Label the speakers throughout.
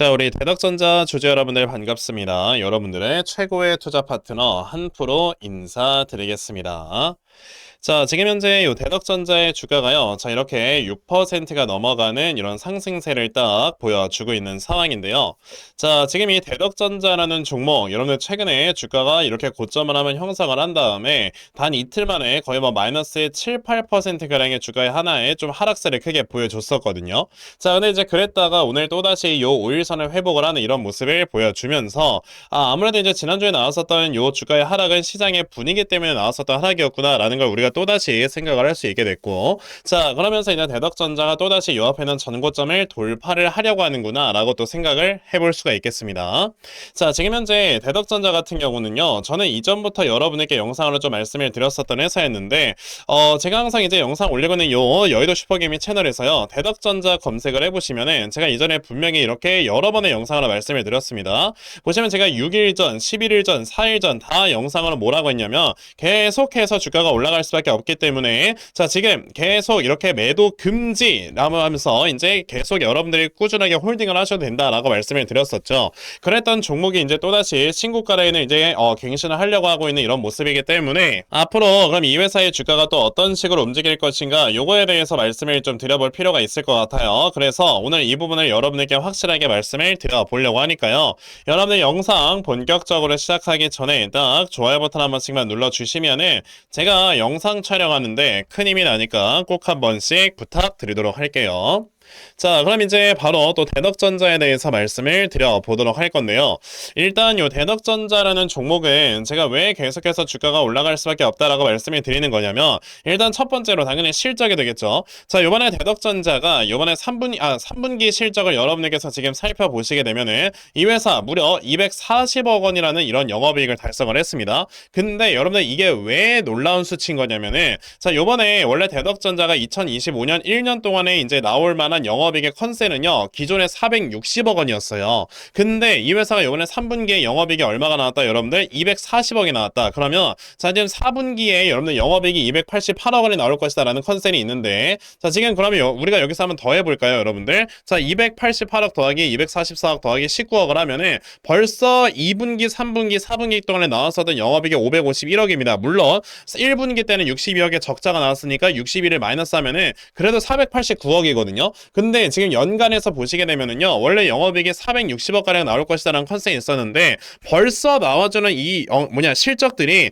Speaker 1: 자, 우리 대덕전자 주주 여러분들 반갑습니다. 여러분들의 최고의 투자 파트너 한프로 인사드리겠습니다. 자, 지금 현재 이 대덕전자의 주가가요. 자, 이렇게 6%가 넘어가는 이런 상승세를 딱 보여주고 있는 상황인데요. 자, 지금 이 대덕전자라는 종목, 여러분들 최근에 주가가 이렇게 고점을 한번 형성을 한 다음에 단 이틀 만에 거의 뭐 마이너스의 7, 8%가량의 주가의 하나에 좀 하락세를 크게 보여줬었거든요. 자, 근데 이제 그랬다가 오늘 또다시 요 5일 선을 회복을 하는 이런 모습을 보여주면서 아, 아무래도 이제 지난주에 나왔었던 요 주가의 하락은 시장의 분위기 때문에 나왔었던 하락이었구나라는 걸 우리가 또다시 생각을 할 수 있게 됐고 자, 그러면서 이제 대덕전자가 또다시 요 앞에 있는 전고점을 돌파를 하려고 하는구나 라고 또 생각을 해볼 수가 있겠습니다. 자, 지금 현재 대덕전자 같은 경우는요, 저는 이전부터 여러분에게 영상으로 좀 말씀을 드렸었던 회사였는데, 어, 제가 항상 이제 영상 올리고 있는 요 여의도 슈퍼게이밍 채널에서요, 대덕전자 검색을 해보시면은 제가 이전에 분명히 이렇게 여러 번의 영상으로 말씀을 드렸습니다. 보시면 제가 6일 전, 11일 전, 4일 전 다 영상으로 뭐라고 했냐면 계속해서 주가가 올라갈 수밖에 없기 때문에 자 지금 계속 이렇게 매도 금지라고 하면서 이제 계속 여러분들이 꾸준하게 홀딩을 하셔도 된다라고 말씀을 드렸었죠. 그랬던 종목이 이제 또다시 신고가라인을 이제 어, 갱신을 하려고 하고 있는 이런 모습이기 때문에 앞으로 그럼 이 회사의 주가가 또 어떤 식으로 움직일 것인가 요거에 대해서 말씀을 좀 드려볼 필요가 있을 것 같아요. 그래서 오늘 이 부분을 여러분에게 확실하게 말 씀을 드려보려고 하니까요. 여러분들 영상 본격적으로 시작하기 전에 딱 좋아요 버튼 한 번씩만 눌러주시면은 제가 영상 촬영하는데 큰 힘이 나니까 꼭 한 번씩 부탁드리도록 할게요. 자, 그럼 이제 바로 또 대덕전자에 대해서 말씀을 드려보도록 할 건데요. 일단 요 대덕전자라는 종목은 제가 왜 계속해서 주가가 올라갈 수밖에 없다라고 말씀을 드리는 거냐면 일단 첫 번째로 당연히 실적이 되겠죠. 자, 요번에 대덕전자가 요번에 3분 아 3분기 실적을 여러분에게서 지금 살펴보시게 되면은 이 회사 무려 240억 원이라는 이런 영업이익을 달성을 했습니다. 근데 여러분들 이게 왜 놀라운 수치인 거냐면은 자, 요번에 원래 대덕전자가 2025년 1년 동안에 이제 나올 만한 영업이익의 컨센은요 기존에 460억 원이었어요. 근데 이 회사가 이번에 3분기에 영업이익이 얼마가 나왔다 여러분들 240억이 나왔다. 그러면 자 지금 4분기에 여러분들 영업이익이 288억 원이 나올 것이다라는 컨센이 있는데 자 지금 그러면 여- 우리가 여기서 한번 더 해 볼까요 여러분들? 자 288억 더하기 244억 더하기 19억을 하면은 벌써 2분기, 3분기, 4분기 동안에 나왔었던 영업이익이 551억입니다. 물론 1분기 때는 62억의 적자가 나왔으니까 61을 마이너스 하면은 그래도 489억이거든요. 근데 지금 연간에서 보시게 되면은요, 원래 영업이익이 460억 가량 나올 것이다라는 컨셉이 있었는데 벌써 나와주는 이 어, 뭐냐 실적들이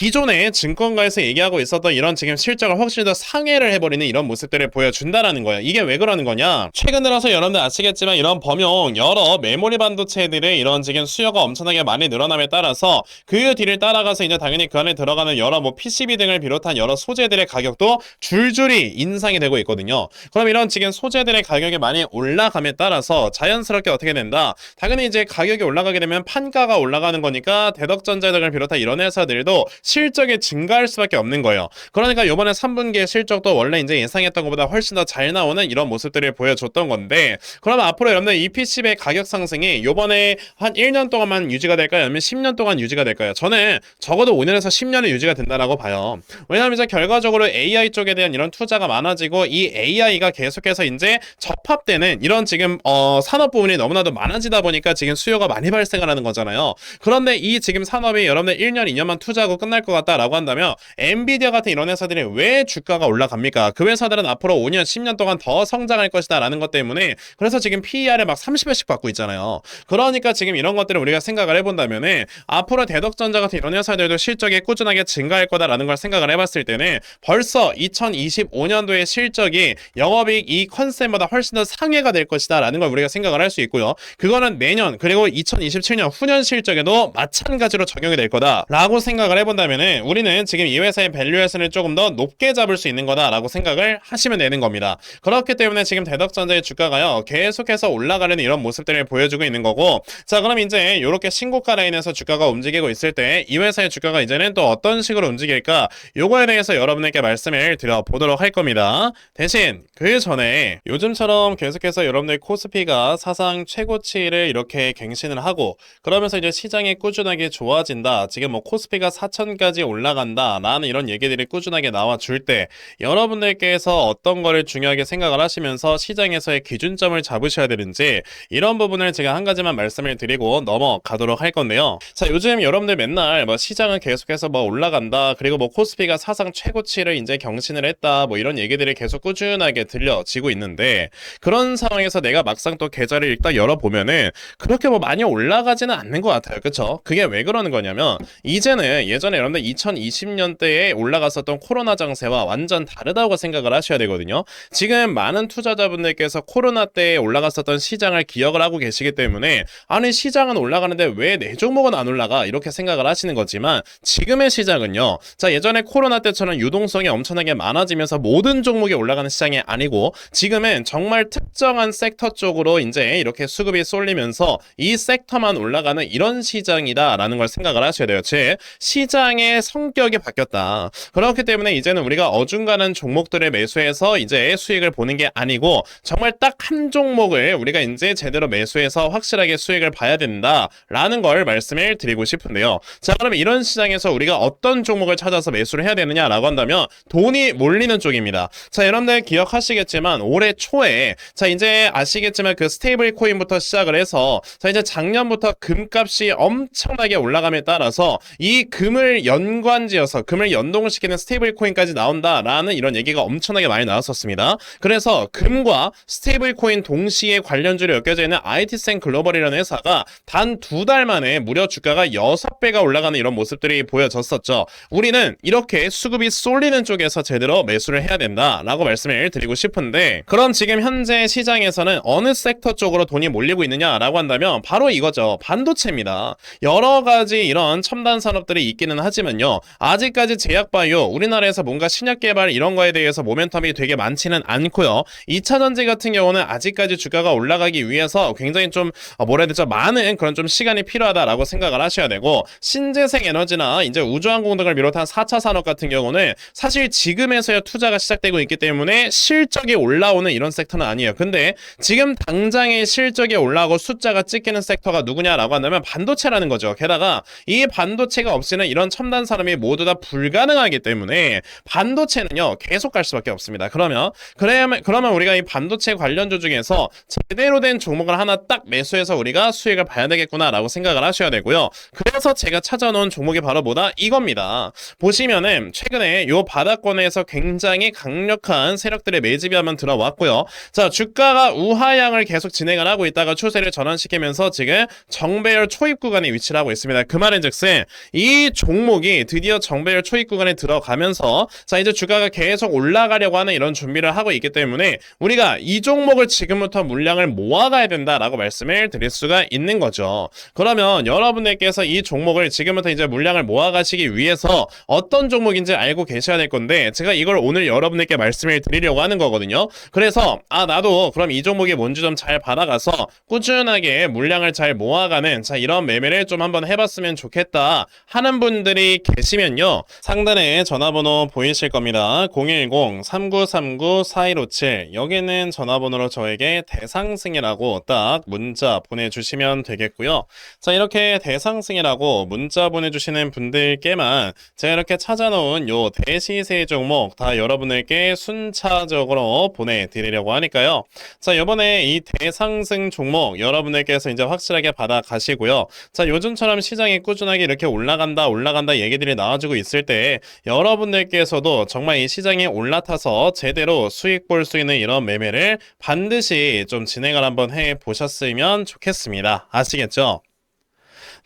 Speaker 1: 기존에 증권가에서 얘기하고 있었던 이런 지금 실적을 훨씬 더 상회를 해버리는 이런 모습들을 보여준다라는 거예요. 이게 왜 그러는 거냐? 최근 들어서 여러분들 아시겠지만 이런 범용 여러 메모리 반도체들의 이런 지금 수요가 엄청나게 많이 늘어남에 따라서 그 뒤를 따라가서 이제 당연히 그 안에 들어가는 여러 뭐 PCB 등을 비롯한 여러 소재들의 가격도 줄줄이 인상이 되고 있거든요. 그럼 이런 지금 소재들의 가격이 많이 올라감에 따라서 자연스럽게 어떻게 된다? 당연히 이제 가격이 올라가게 되면 판가가 올라가는 거니까 대덕전자 등을 비롯한 이런 회사들도 실적이 증가할 수밖에 없는 거예요. 그러니까 이번에 3분기의 실적도 원래 이제 예상했던 것보다 훨씬 더 잘 나오는 이런 모습들을 보여줬던 건데 그럼 앞으로 여러분들 이 PCB의 가격 상승이 이번에 한 1년 동안만 유지가 될까요? 아니면 10년 동안 유지가 될까요? 저는 적어도 5년에서 10년은 유지가 된다라고 봐요. 왜냐하면 이제 결과적으로 AI 쪽에 대한 이런 투자가 많아지고 이 AI가 계속해서 이제 접합되는 이런 지금 어, 산업 부분이 너무나도 많아지다 보니까 지금 수요가 많이 발생을 하는 거잖아요. 그런데 이 지금 산업이 여러분들 1년, 2년만 투자하고 끝날 것 같다라고 한다면 엔비디아 같은 이런 회사들이 왜 주가가 올라갑니까? 그 회사들은 앞으로 5년, 10년 동안 더 성장할 것이다라는 것 때문에 그래서 지금 PER을 막 30배씩 받고 있잖아요. 그러니까 지금 이런 것들을 우리가 생각을 해본다면 은 앞으로 대덕전자 같은 이런 회사들도 실적이 꾸준하게 증가할 거다라는 걸 생각을 해봤을 때는 벌써 2025년도의 실적이 영업이익 이 컨셉보다 훨씬 더 상회가 될 것이다라는 걸 우리가 생각을 할 수 있고요. 그거는 내년 그리고 2027년 후년 실적에도 마찬가지로 적용이 될 거다라고 생각을 해본다 면은 우리는 지금 이 회사의 밸류에이션을 조금 더 높게 잡을 수 있는 거다라고 생각을 하시면 되는 겁니다. 그렇기 때문에 지금 대덕전자의 주가가요 계속해서 올라가는 이런 모습들을 보여주고 있는 거고 자 그럼 이제 이렇게 신고가 라인에서 주가가 움직이고 있을 때 이 회사의 주가가 이제는 또 어떤 식으로 움직일까 요거에 대해서 여러분에게 말씀을 드려보도록 할 겁니다. 대신 그 전에 요즘처럼 계속해서 여러분들 코스피가 사상 최고치를 이렇게 갱신을 하고 그러면서 이제 시장이 꾸준하게 좋아진다. 지금 뭐 코스피가 1000까지 올라간다 라는 이런 얘기들이 꾸준하게 나와줄 때 여러분들께서 어떤 거를 중요하게 생각을 하시면서 시장에서의 기준점을 잡으셔야 되는지 이런 부분을 제가 한 가지만 말씀을 드리고 넘어가도록 할 건데요. 자, 요즘 여러분들 맨날 뭐 시장은 계속해서 뭐 올라간다. 그리고 뭐 코스피가 사상 최고치를 이제 경신을 했다. 뭐 이런 얘기들이 계속 꾸준하게 들려지고 있는데 그런 상황에서 내가 막상 또 계좌를 일단 열어보면은 그렇게 뭐 많이 올라가지는 않는 것 같아요. 그쵸? 그게 왜 그러는 거냐면 이제는 예전에 여러분들 2020년대에 올라갔었던 코로나 장세와 완전 다르다고 생각을 하셔야 되거든요. 지금 많은 투자자분들께서 코로나 때에 올라갔었던 시장을 기억을 하고 계시기 때문에 아니 시장은 올라가는데 왜 내 종목은 안 올라가? 이렇게 생각을 하시는 거지만 지금의 시장은요. 자 예전에 코로나 때처럼 유동성이 엄청나게 많아지면서 모든 종목이 올라가는 시장이 아니고 지금은 정말 특정한 섹터 쪽으로 이제 이렇게 수급이 쏠리면서 이 섹터만 올라가는 이런 시장이다라는 걸 생각을 하셔야 돼요. 즉 시장 의 성격이 바뀌었다 그렇기 때문에 이제는 우리가 어중간한 종목들을 매수해서 이제 수익을 보는 게 아니고 정말 딱 한 종목을 우리가 이제 제대로 매수해서 확실하게 수익을 봐야 된다라는 걸 말씀을 드리고 싶은데요. 자, 그러면 이런 시장에서 우리가 어떤 종목을 찾아서 매수를 해야 되느냐라고 한다면 돈이 몰리는 쪽입니다. 자, 여러분들 기억하시겠지만 올해 초에 자, 이제 아시겠지만 그 스테이블 코인부터 시작을 해서 자, 이제 작년부터 금값이 엄청나게 올라감에 따라서 이 금을 연관지어서 금을 연동시키는 스테이블 코인까지 나온다라는 이런 얘기가 엄청나게 많이 나왔었습니다. 그래서 금과 스테이블 코인 동시에 관련주로 엮여져 있는 IT센 글로벌이라는 회사가 단 두 달 만에 무려 주가가 6배가 올라가는 이런 모습들이 보여졌었죠. 우리는 이렇게 수급이 쏠리는 쪽에서 제대로 매수를 해야 된다라고 말씀을 드리고 싶은데 그럼 지금 현재 시장에서는 어느 섹터 쪽으로 돈이 몰리고 있느냐라고 한다면 바로 이거죠. 반도체입니다. 여러 가지 이런 첨단 산업들이 있기는 하 지만요. 아직까지 제약바이오 우리나라에서 뭔가 신약 개발 이런 거에 대해서 모멘텀이 되게 많지는 않고요. 2차 전지 같은 경우는 아직까지 주가가 올라가기 위해서 굉장히 좀 어, 뭐라 해야 되죠? 많은 그런 좀 시간이 필요하다라고 생각을 하셔야 되고 신재생 에너지나 이제 우주항공 등을 비롯한 4차 산업 같은 경우는 사실 지금에서야 투자가 시작되고 있기 때문에 실적이 올라오는 이런 섹터는 아니에요. 근데 지금 당장의 실적이 올라오고 숫자가 찍히는 섹터가 누구냐라고 한다면 반도체라는 거죠. 게다가 이 반도체가 없이는 이런 첨단 산업이 모두 다 불가능하기 때문에 반도체는요 계속 갈 수밖에 없습니다. 그러면 그러면 그러면 우리가 이 반도체 관련주 중에서 제대로 된 종목을 하나 딱 매수해서 우리가 수익을 봐야 되겠구나라고 생각을 하셔야 되고요. 그래서 제가 찾아놓은 종목이 바로 뭐다 이겁니다. 보시면은 최근에 요 바닥권에서 굉장히 강력한 세력들의 매집이 한번 들어왔고요. 자 주가가 우하향을 계속 진행을 하고 있다가 추세를 전환시키면서 지금 정배열 초입 구간에 위치를 하고 있습니다. 그 말인즉슨 이 종목이 드디어 정배열 초입 구간에 들어가면서 자 이제 주가가 계속 올라가려고 하는 이런 준비를 하고 있기 때문에 우리가 이 종목을 지금부터 물량을 모아가야 된다라고 말씀을 드릴 수가 있는 거죠. 그러면 여러분들께서 이 종목을 지금부터 이제 물량을 모아가시기 위해서 어떤 종목인지 알고 계셔야 될 건데 제가 이걸 오늘 여러분들께 말씀을 드리려고 하는 거거든요. 그래서 아 나도 그럼 이 종목이 뭔지 좀 잘 받아가서 꾸준하게 물량을 잘 모아가는 자 이런 매매를 좀 한번 해봤으면 좋겠다 하는 분들 이 계시면요 상단에 전화번호 보이실 겁니다. 010-3939-4157 여기는 전화번호로 저에게 대상승이라고 딱 문자 보내주시면 되겠고요. 자 이렇게 대상승이라고 문자 보내주시는 분들께만 제가 이렇게 찾아놓은 요 대시세 종목 다 여러분들께 순차적으로 보내드리려고 하니까요. 자 이번에 이 대상승 종목 여러분들께서 이제 확실하게 받아 가시고요. 자 요즘처럼 시장이 꾸준하게 이렇게 올라간다 올라간다 얘기들이 나와주고 있을 때 여러분들께서도 정말 이 시장에 올라타서 제대로 수익 볼 수 있는 이런 매매를 반드시 좀 진행을 한번 해 보셨으면 좋겠습니다. 아시겠죠?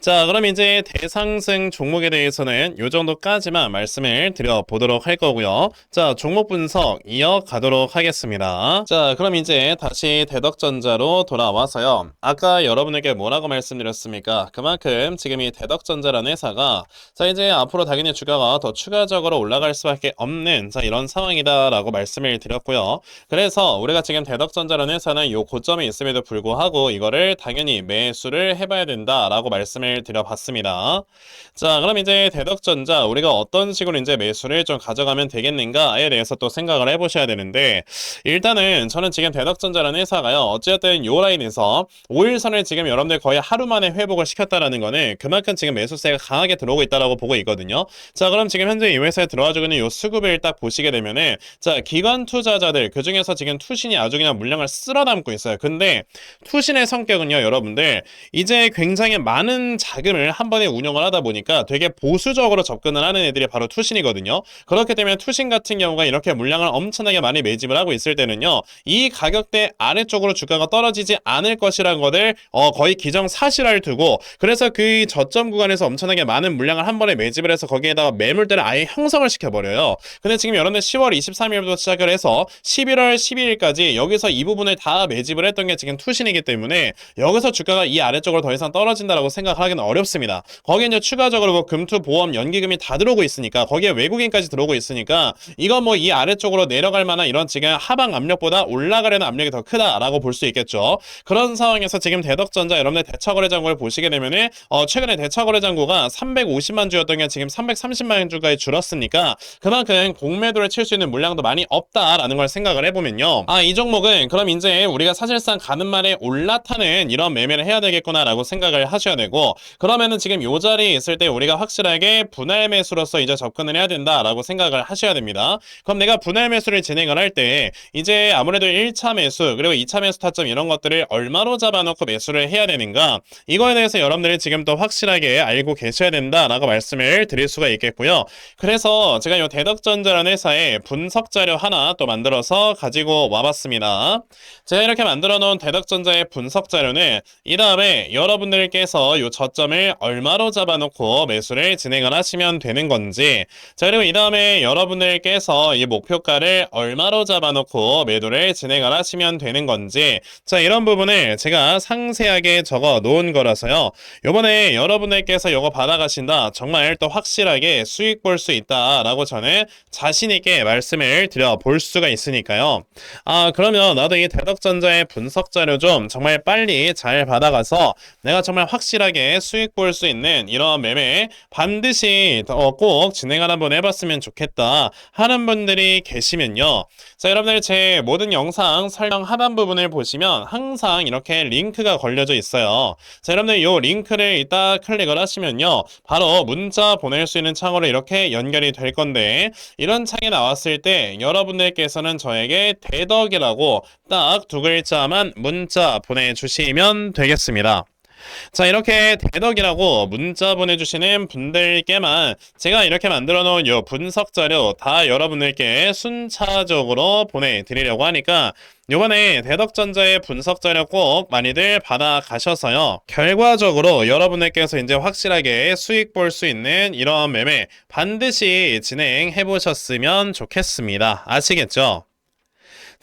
Speaker 1: 자, 그럼 이제 대상승 종목에 대해서는 이 정도까지만 말씀을 드려보도록 할 거고요. 자, 종목 분석 이어가도록 하겠습니다. 자, 그럼 이제 다시 대덕전자로 돌아와서요. 아까 여러분에게 뭐라고 말씀드렸습니까? 그만큼 지금 이 대덕전자라는 회사가 자, 이제 앞으로 당연히 주가가 더 추가적으로 올라갈 수밖에 없는 자, 이런 상황이다라고 말씀을 드렸고요. 그래서 우리가 지금 대덕전자라는 회사는 이 고점에 있음에도 불구하고 이거를 당연히 매수를 해봐야 된다라고 말씀을 드려봤습니다. 자, 그럼 이제 대덕전자 우리가 어떤 식으로 이제 매수를 좀 가져가면 되겠는가에 대해서 또 생각을 해보셔야 되는데 일단은 저는 지금 대덕전자라는 회사가요. 어쨌든 요 라인에서 5일선을 지금 여러분들 거의 하루 만에 회복을 시켰다라는 거는 그만큼 지금 매수세가 강하게 들어오고 있다라고 보고 있거든요. 자, 그럼 지금 현재 이 회사에 들어와주고 있는 요 수급을 딱 보시게 되면은 자, 기관 투자자들 그 중에서 지금 투신이 아주 그냥 물량을 쓸어 담고 있어요. 근데 투신의 성격은요, 여러분들 이제 굉장히 많은 자금을 한 번에 운영을 하다 보니까 되게 보수적으로 접근을 하는 애들이 바로 투신이거든요. 그렇기 때문에 투신 같은 경우가 이렇게 물량을 엄청나게 많이 매집을 하고 있을 때는요, 이 가격대 아래쪽으로 주가가 떨어지지 않을 것이라는 것을 어, 거의 기정사실화를 두고 그래서 그 저점 구간에서 엄청나게 많은 물량을 한 번에 매집을 해서 거기에다가 매물대를 아예 형성을 시켜버려요. 근데 지금 여러분들 10월 23일부터 시작을 해서 11월 12일까지 여기서 이 부분을 다 매집을 했던 게 지금 투신이기 때문에 여기서 주가가 이 아래쪽으로 더 이상 떨어진다라고 생각 하기는 어렵습니다. 거기에 이제 추가적으로 뭐 금투 보험 연기금이 다 들어오고 있으니까 거기에 외국인까지 들어오고 있으니까 이거 뭐 이 아래쪽으로 내려갈 만한 이런 지금 하방 압력보다 올라가려는 압력이 더 크다라고 볼 수 있겠죠. 그런 상황에서 지금 대덕전자 여러분들 대차거래장고를 보시게 되면은 어 최근에 대차거래장고가 350만 주였던 게 지금 330만 주까지 줄었으니까 그만큼 공매도를 칠 수 있는 물량도 많이 없다라는 걸 생각을 해보면요. 아 이 종목은 그럼 이제 우리가 사실상 가는 말에 올라타는 이런 매매를 해야 되겠구나라고 생각을 하셔야 되고 그러면은 지금 요 자리에 있을 때 우리가 확실하게 분할 매수로서 이제 접근을 해야 된다라고 생각을 하셔야 됩니다. 그럼 내가 분할 매수를 진행을 할 때 이제 아무래도 1차 매수 그리고 2차 매수 타점 이런 것들을 얼마로 잡아놓고 매수를 해야 되는가 이거에 대해서 여러분들이 지금 또 확실하게 알고 계셔야 된다라고 말씀을 드릴 수가 있겠고요. 그래서 제가 이 대덕전자라는 회사에 분석 자료 하나 또 만들어서 가지고 와봤습니다. 제가 이렇게 만들어 놓은 대덕전자의 분석 자료는 이 다음에 여러분들께서 이 저점을 얼마로 잡아놓고 매수를 진행을 하시면 되는 건지 자 그리고 이 다음에 여러분들께서 이 목표가를 얼마로 잡아놓고 매도를 진행을 하시면 되는 건지 자 이런 부분을 제가 상세하게 적어 놓은 거라서요. 요번에 여러분들께서 이거 받아가신다 정말 또 확실하게 수익 볼 수 있다 라고 저는 자신 있게 말씀을 드려 볼 수가 있으니까요. 아 그러면 나도 이 대덕전자의 분석 자료 좀 정말 빨리 잘 받아가서 내가 정말 확실하게 수익 볼 수 있는 이런 매매 반드시 어, 꼭 진행을 한번 해봤으면 좋겠다 하는 분들이 계시면요. 자 여러분들 제 모든 영상 설명 하단 부분을 보시면 항상 이렇게 링크가 걸려져 있어요. 자 여러분들 이 링크를 이따 클릭을 하시면요. 바로 문자 보낼 수 있는 창으로 이렇게 연결이 될 건데 이런 창이 나왔을 때 여러분들께서는 저에게 대덕이라고 딱 두 글자만 문자 보내주시면 되겠습니다. 자 이렇게 대덕이라고 문자 보내주시는 분들께만 제가 이렇게 만들어 놓은 요 분석 자료 다 여러분들께 순차적으로 보내드리려고 하니까 요번에 대덕전자의 분석 자료 꼭 많이들 받아 가셔서요. 결과적으로 여러분들께서 이제 확실하게 수익 볼 수 있는 이런 매매 반드시 진행해 보셨으면 좋겠습니다. 아시겠죠?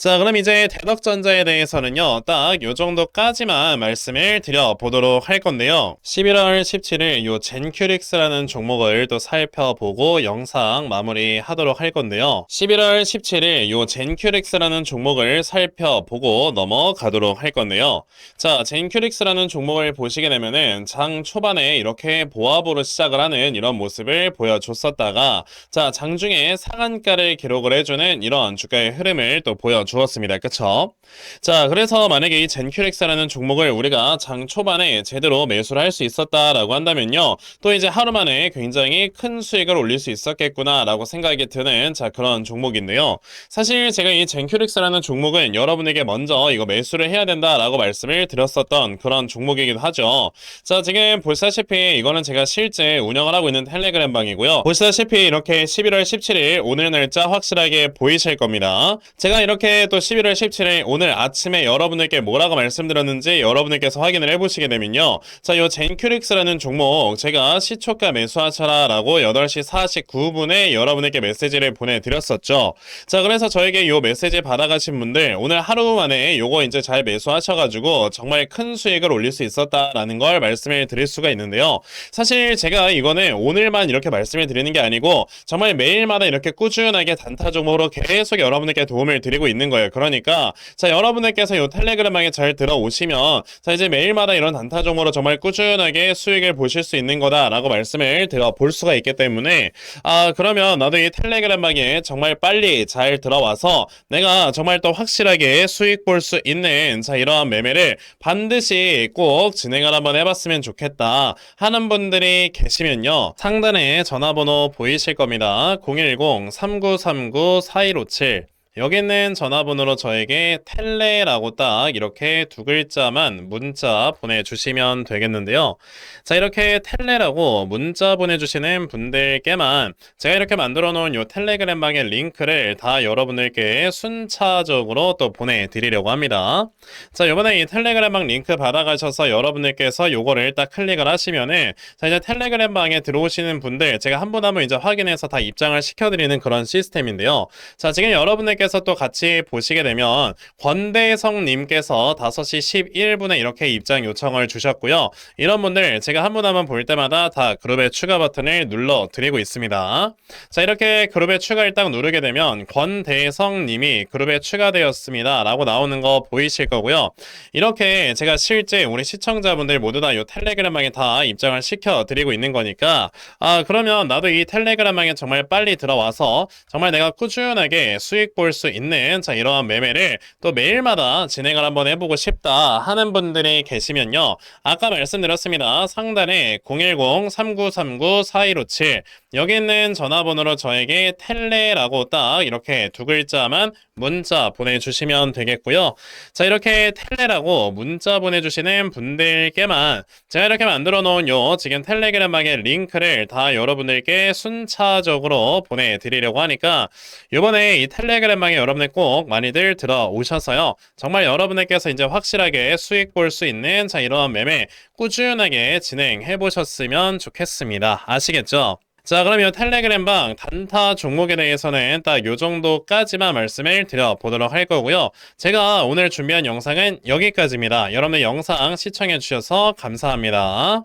Speaker 1: 자, 그럼 이제 대덕전자에 대해서는요, 딱 요 정도까지만 말씀을 드려보도록 할 건데요. 11월 17일 요 젠큐릭스라는 종목을 또 살펴보고 영상 마무리 하도록 할 건데요. 11월 17일 요 젠큐릭스라는 종목을 살펴보고 넘어가도록 할 건데요. 자, 젠큐릭스라는 종목을 보시게 되면은 장 초반에 이렇게 보합으로 시작을 하는 이런 모습을 보여줬었다가 자, 장중에 상한가를 기록을 해주는 이런 주가의 흐름을 또 보여줬습니다. 주었습니다. 그쵸? 자, 그래서 만약에 이 젠큐렉스라는 종목을 우리가 장 초반에 제대로 매수를 할 수 있었다라고 한다면요. 또 이제 하루 만에 굉장히 큰 수익을 올릴 수 있었겠구나라고 생각이 드는 자, 그런 종목인데요. 사실 제가 이 젠큐렉스라는 종목은 여러분에게 먼저 이거 매수를 해야 된다라고 말씀을 드렸었던 그런 종목이기도 하죠. 자, 지금 보시다시피 이거는 제가 실제 운영을 하고 있는 텔레그램 방이고요. 보시다시피 이렇게 11월 17일 오늘 날짜 확실하게 보이실 겁니다. 제가 이렇게 또 11월 17일 오늘 아침에 여러분들께 뭐라고 말씀드렸는지 여러분들께서 확인을 해보시게 되면요. 자, 요 젠큐릭스라는 종목 제가 시초가 매수하셔라라고 8시 49분에 여러분에게 메시지를 보내드렸었죠. 자, 그래서 저에게 요 메시지 받아가신 분들 오늘 하루 만에 요거 이제 잘 매수하셔가지고 정말 큰 수익을 올릴 수 있었다라는 걸 말씀을 드릴 수가 있는데요. 사실 제가 이거는 오늘만 이렇게 말씀을 드리는 게 아니고 정말 매일마다 이렇게 꾸준하게 단타 종목으로 계속 여러분들께 도움을 드리고 있는 거예요. 그러니까 자 여러분들께서 이 텔레그램방에 잘 들어오시면 자 이제 매일마다 이런 단타 종목으로 정말 꾸준하게 수익을 보실 수 있는 거다라고 말씀을 드려볼 수가 있기 때문에 아 그러면 나도 이 텔레그램방에 정말 빨리 잘 들어와서 내가 정말 또 확실하게 수익 볼 수 있는 자 이러한 매매를 반드시 꼭 진행을 한번 해봤으면 좋겠다 하는 분들이 계시면요. 상단에 전화번호 보이실 겁니다. 010-3939-4157 여기 있는 전화번호로 저에게 텔레라고 딱 이렇게 두 글자만 문자 보내주시면 되겠는데요. 자, 이렇게 텔레라고 문자 보내주시는 분들께만 제가 이렇게 만들어 놓은 요 텔레그램방의 링크를 다 여러분들께 순차적으로 또 보내드리려고 합니다. 자, 요번에 이 텔레그램방 링크 받아가셔서 여러분들께서 요거를 딱 클릭을 하시면은 자, 이제 텔레그램방에 들어오시는 분들 제가 한 분 한 분 이제 확인해서 다 입장을 시켜드리는 그런 시스템인데요. 자, 지금 여러분들께 서 또 같이 보시게 되면 권대성님께서 5시 11분에 이렇게 입장 요청을 주셨고요. 이런 분들 제가 한 분 한 분 볼 때마다 다 그룹에 추가 버튼을 눌러 드리고 있습니다. 자, 이렇게 그룹에 추가를 딱 누르게 되면 권대성님이 그룹에 추가되었습니다. 라고 나오는 거 보이실 거고요. 이렇게 제가 실제 우리 시청자분들 모두 다 이 텔레그램방에 다 입장을 시켜 드리고 있는 거니까 아, 그러면 나도 이 텔레그램방에 정말 빨리 들어와서 정말 내가 꾸준하게 수익 볼수 있는 자 이러한 매매를 또 매일마다 진행을 한번 해보고 싶다 하는 분들이 계시면요. 아까 말씀드렸습니다. 상단에 010-3939-4157 여기 있는 전화번호로 저에게 텔레라고 딱 이렇게 두 글자만 문자 보내주시면 되겠고요. 자 이렇게 텔레라고 문자 보내주시는 분들께만 제가 이렇게 만들어 놓은 요 지금 텔레그램방의 링크를 다 여러분들께 순차적으로 보내드리려고 하니까 이번에 이 텔레그램방에 여러분들 꼭 많이들 들어오셔서요. 정말 여러분들께서 이제 확실하게 수익 볼 수 있는 자 이러한 매매 꾸준하게 진행해 보셨으면 좋겠습니다. 아시겠죠? 자, 그럼 이 텔레그램 방 단타 종목에 대해서는 딱 요 정도까지만 말씀을 드려보도록 할 거고요. 제가 오늘 준비한 영상은 여기까지입니다. 여러분들 영상 시청해 주셔서 감사합니다.